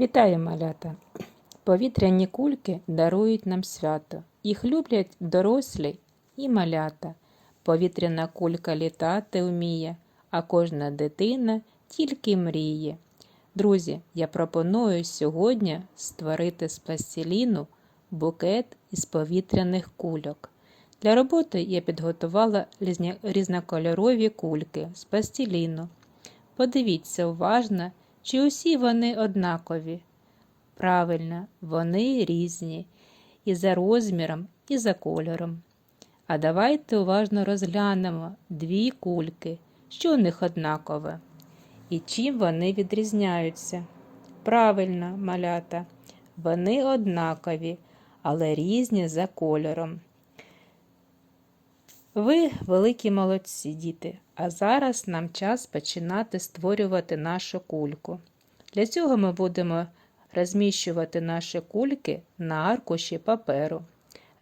Вітаю, малята! Повітряні кульки дарують нам свято. Їх люблять дорослі і малята. Повітряна кулька літати вміє, а кожна дитина тільки мріє. Друзі, я пропоную сьогодні створити з пластиліну букет із повітряних кульок. Для роботи я підготувала різнокольорові кульки з пластиліну. Подивіться уважно, чи усі вони однакові. Правильно, вони різні і за розміром, і за кольором. А давайте уважно розглянемо дві кульки, що у них однакове, і чим вони відрізняються. Правильно, малята, вони однакові, але різні за кольором. Ви великі молодці, діти, а зараз нам час починати створювати нашу кульку. Для цього ми будемо розміщувати наші кульки на аркуші паперу.